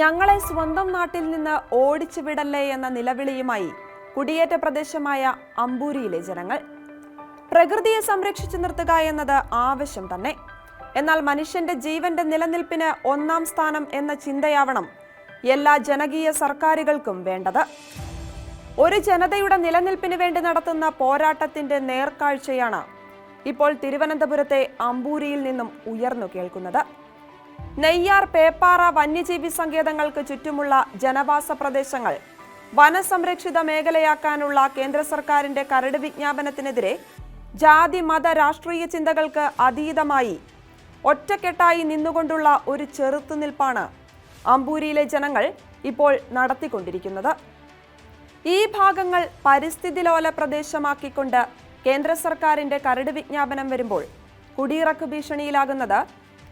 ഞങ്ങളെ സ്വന്തം നാട്ടിൽ നിന്ന് ഓടിച്ചു വിടല്ലേ എന്ന നിലവിളിയുമായി കുടിയേറ്റ പ്രദേശമായ അമ്പൂരിയിലെ ജനങ്ങൾ. പ്രകൃതിയെ സംരക്ഷിച്ചു നിർത്തുക എന്നത് ആവശ്യം തന്നെ. എന്നാൽ മനുഷ്യന്റെ ജീവന്റെ നിലനിൽപ്പിന് ഒന്നാം സ്ഥാനം എന്ന ചിന്തയാവണം എല്ലാ ജനകീയ സർക്കാരുകൾക്കും വേണ്ടത്. ഒരു ജനതയുടെ നിലനിൽപ്പിന് വേണ്ടി നടത്തുന്ന പോരാട്ടത്തിന്റെ നേർക്കാഴ്ചയാണ് ഇപ്പോൾ തിരുവനന്തപുരത്തെ അമ്പൂരിയിൽ നിന്നും ഉയർന്നു കേൾക്കുന്നത്. നെയ്യാർ പേപ്പാറ വന്യജീവി സങ്കേതങ്ങൾക്ക് ചുറ്റുമുള്ള ജനവാസ പ്രദേശങ്ങൾ. വനസംരക്ഷിത മേഖലയാക്കാനുള്ള കേന്ദ്ര സർക്കാരിന്റെ കരട് വിജ്ഞാപനത്തിനെതിരെ ജാതി മത രാഷ്ട്രീയ ചിന്തകൾക്ക് അതീതമായി ഒറ്റക്കെട്ടായി നിന്നുകൊണ്ടുള്ള ഒരു ചെറുത്തുനിൽപ്പാണ് അമ്പൂരിയിലെ ജനങ്ങൾ ഇപ്പോൾ നടത്തിക്കൊണ്ടിരിക്കുന്നത്. ഈ ഭാഗങ്ങൾ പരിസ്ഥിതി ലോല പ്രദേശമാക്കിക്കൊണ്ട് കേന്ദ്ര സർക്കാരിന്റെ കരട് വിജ്ഞാപനം വരുമ്പോൾ കുടിയിറക്ക് ഭീഷണിയിലാകുന്നത്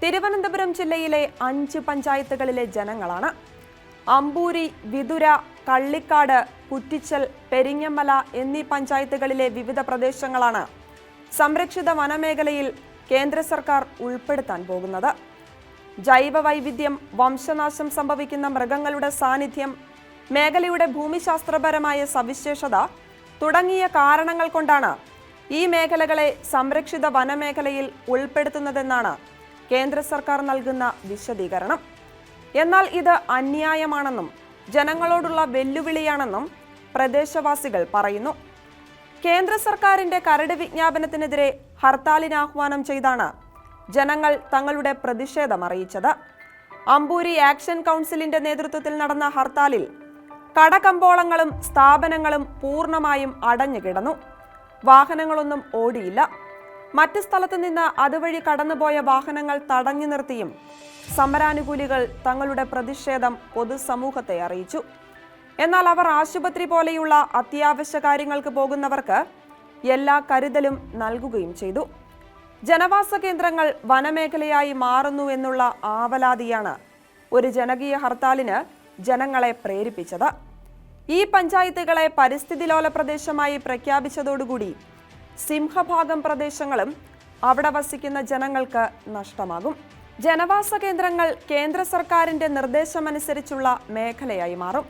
തിരുവനന്തപുരം ജില്ലയിലെ അഞ്ച് പഞ്ചായത്തുകളിലെ ജനങ്ങളാണ്. അമ്പൂരി വിതുര കള്ളിക്കാട് കുറ്റിച്ചൽ പെരിങ്ങമല എന്നീ പഞ്ചായത്തുകളിലെ വിവിധ പ്രദേശങ്ങളാണ് സംരക്ഷിത വനമേഖലയിൽ കേന്ദ്ര സർക്കാർ ഉൾപ്പെടുത്താൻ പോകുന്നത്. ജൈവ വൈവിധ്യം വംശനാശം സംഭവിക്കുന്ന മൃഗങ്ങളുടെ സാന്നിധ്യം മേഖലയുടെ ഭൂമിശാസ്ത്രപരമായ സവിശേഷത തുടങ്ങിയ കാരണങ്ങൾ കൊണ്ടാണ് ഈ മേഖലകളെ സംരക്ഷിത വനമേഖലയിൽ ഉൾപ്പെടുത്തുന്നതെന്നാണ് കേന്ദ്ര സർക്കാർ നൽകുന്ന വിശദീകരണം. എന്നാൽ ഇത് അന്യായമാണെന്നും ജനങ്ങളോടുള്ള വെല്ലുവിളിയാണെന്നും പ്രദേശവാസികൾ പറയുന്നു. കേന്ദ്ര സർക്കാരിന്റെ കരട് വിജ്ഞാപനത്തിനെതിരെ ഹർത്താലിന് ആഹ്വാനം ചെയ്താണ് ജനങ്ങൾ തങ്ങളുടെ പ്രതിഷേധം അറിയിച്ചത്. അമ്പൂരി ആക്ഷൻ കൗൺസിലിന്റെ നേതൃത്വത്തിൽ നടന്ന ഹർത്താലിൽ കടകമ്പോളങ്ങളും സ്ഥാപനങ്ങളും പൂർണമായും അടഞ്ഞുകിടന്നു. വാഹനങ്ങളൊന്നും ഓടിയില്ല. മറ്റ് സ്ഥലത്ത് നിന്ന് അതുവഴി കടന്നുപോയ വാഹനങ്ങൾ തടഞ്ഞു നിർത്തിയും സമരാനുകൂലികൾ തങ്ങളുടെ പ്രതിഷേധം പൊതുസമൂഹത്തെ അറിയിച്ചു. എന്നാൽ അവർ ആശുപത്രി പോലെയുള്ള അത്യാവശ്യ കാര്യങ്ങൾക്ക് പോകുന്നവർക്ക് എല്ലാ കരുതലും നൽകുകയും ചെയ്തു. ജനവാസ കേന്ദ്രങ്ങൾ വനമേഖലയായി മാറുന്നു എന്നുള്ള ആവലാതിയാണ് ഒരു ജനകീയ ഹർത്താലിന് ജനങ്ങളെ പ്രേരിപ്പിച്ചത്. ഈ പഞ്ചായത്തുകളെ പരിസ്ഥിതി ലോല പ്രദേശമായി പ്രഖ്യാപിച്ചതോടുകൂടി സിംഹഭാഗം പ്രദേശങ്ങളും അവിടെ വസിക്കുന്ന ജനങ്ങൾക്ക് നഷ്ടമാകും. ജനവാസ കേന്ദ്രങ്ങൾ കേന്ദ്ര സർക്കാരിന്റെ നിർദ്ദേശമനുസരിച്ചുള്ള മേഖലയായി മാറും.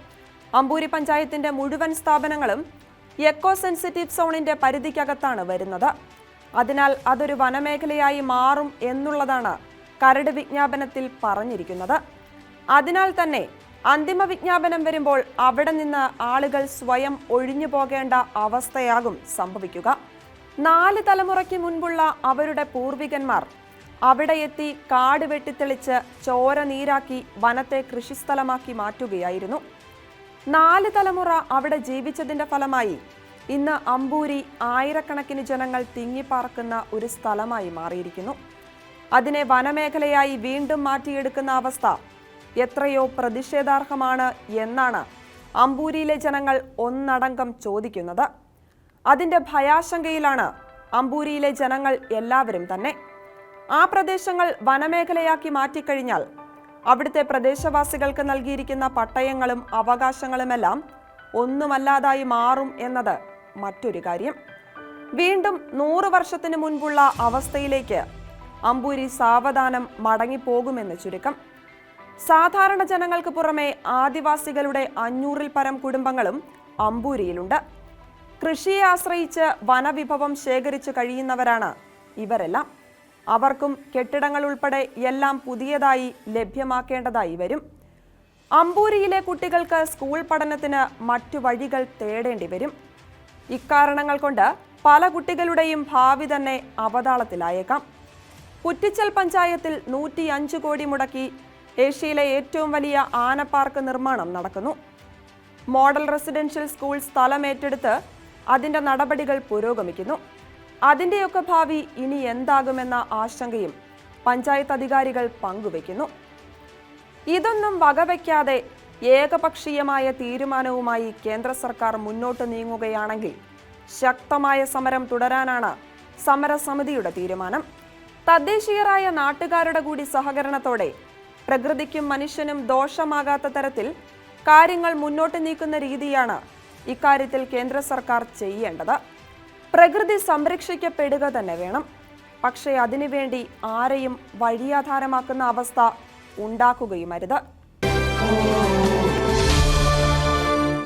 അമ്പൂരി പഞ്ചായത്തിന്റെ മുഴുവൻ സ്ഥാപനങ്ങളും എക്കോ സെൻസിറ്റീവ് സോണിന്റെ പരിധിക്കകത്താണ് വരുന്നത്. അതിനാൽ അതൊരു വനമേഖലയായി മാറും എന്നുള്ളതാണ് കരട് വിജ്ഞാപനത്തിൽ പറഞ്ഞിരിക്കുന്നത്. അതിനാൽ തന്നെ അന്തിമ വിജ്ഞാപനം വരുമ്പോൾ അവിടെ നിന്ന് ആളുകൾ സ്വയം ഒഴിഞ്ഞു പോകേണ്ട അവസ്ഥയാകും സംഭവിക്കുക. നാല് തലമുറയ്ക്ക് മുൻപുള്ള അവരുടെ പൂർവികന്മാർ അവിടെ എത്തി കാട് വെട്ടിത്തെളിച്ച് ചോര നീരാക്കി വനത്തെ കൃഷിസ്ഥലമാക്കി മാറ്റുകയായിരുന്നു. നാല് തലമുറ അവിടെ ജീവിച്ചതിന്റെ ഫലമായി ഇന്ന് അമ്പൂരി ആയിരക്കണക്കിന് ജനങ്ങൾ തിങ്ങിപ്പാർക്കുന്ന ഒരു സ്ഥലമായി മാറിയിരിക്കുന്നു. അതിനെ വനമേഖലയായി വീണ്ടും മാറ്റിയെടുക്കുന്ന അവസ്ഥ എത്രയോ പ്രതിഷേധാർഹമാണ് എന്നാണ് അമ്പൂരിയിലെ ജനങ്ങൾ ഒന്നടങ്കം ചോദിക്കുന്നത്. അതിന്റെ ഭയാശങ്കയിലാണ് അമ്പൂരിയിലെ ജനങ്ങൾ എല്ലാവരും തന്നെ. ആ പ്രദേശങ്ങൾ വനമേഖലയാക്കി മാറ്റിക്കഴിഞ്ഞാൽ അവിടുത്തെ പ്രദേശവാസികൾക്ക് നൽകിയിരിക്കുന്ന പട്ടയങ്ങളും അവകാശങ്ങളുമെല്ലാം ഒന്നുമല്ലാതായി മാറും എന്നത് മറ്റൊരു കാര്യം. വീണ്ടും നൂറ് വർഷത്തിന് മുൻപുള്ള അവസ്ഥയിലേക്ക് അമ്പൂരി സാവധാനം മടങ്ങിപ്പോകുമെന്ന് ചുരുക്കം. സാധാരണ ജനങ്ങൾക്ക് പുറമെ ആദിവാസികളുടെ അഞ്ഞൂറിൽ പരം കുടുംബങ്ങളും അമ്പൂരിയിലുണ്ട്. കൃഷിയെ ആശ്രയിച്ച് വനവിഭവം ശേഖരിച്ചു കഴിയുന്നവരാണ് ഇവരെല്ലാം. അവർക്കും കെട്ടിടങ്ങൾ ഉൾപ്പെടെ എല്ലാം പുതിയതായി ലഭ്യമാക്കേണ്ടതായി വരും. അമ്പൂരിയിലെ കുട്ടികൾക്ക് സ്കൂൾ പഠനത്തിന് മറ്റു വഴികൾ തേടേണ്ടി വരും. ഇക്കാരണങ്ങൾ കൊണ്ട് പല കുട്ടികളുടെയും ഭാവി തന്നെ അവതാളത്തിലായേക്കാം. കുറ്റിച്ചൽ പഞ്ചായത്തിൽ നൂറ്റി അഞ്ച് കോടി മുടക്കി ഏഷ്യയിലെ ഏറ്റവും വലിയ ആന പാർക്ക് നിർമ്മാണം നടക്കുന്നു. മോഡൽ റെസിഡൻഷ്യൽ സ്കൂൾ സ്ഥലം ഏറ്റെടുത്ത് അതിന്റെ നടപടികൾ പുരോഗമിക്കുന്നു. അതിന്റെയൊക്കെ ഭാവി ഇനി എന്താകുമെന്ന ആശങ്കയും പഞ്ചായത്ത് അധികാരികൾ പങ്കുവയ്ക്കുന്നു ഇതൊന്നും വകവയ്ക്കാതെ ഏകപക്ഷീയമായ തീരുമാനവുമായി കേന്ദ്ര സർക്കാർ മുന്നോട്ട് നീങ്ങുകയാണെങ്കിൽ ശക്തമായ സമരം തുടരാനാണ് സമരസമിതിയുടെ തീരുമാനം. തദ്ദേശീയരായ നാട്ടുകാരുടെ കൂടി സഹകരണത്തോടെ പ്രകൃതിക്കും മനുഷ്യനും ദോഷമാകാത്ത തരത്തിൽ കാര്യങ്ങൾ മുന്നോട്ട് നീക്കുന്ന രീതിയാണ് ഇക്കാര്യത്തിൽ കേന്ദ്ര സർക്കാർ ചെയ്യേണ്ടത് പ്രകൃതി സംരക്ഷിക്കപ്പെടുക തന്നെ വേണം. പക്ഷേ അതിനുവേണ്ടി ആരെയും വഴിയാധാരമാക്കുന്ന അവസ്ഥ ഉണ്ടാക്കുകയുമരുത്.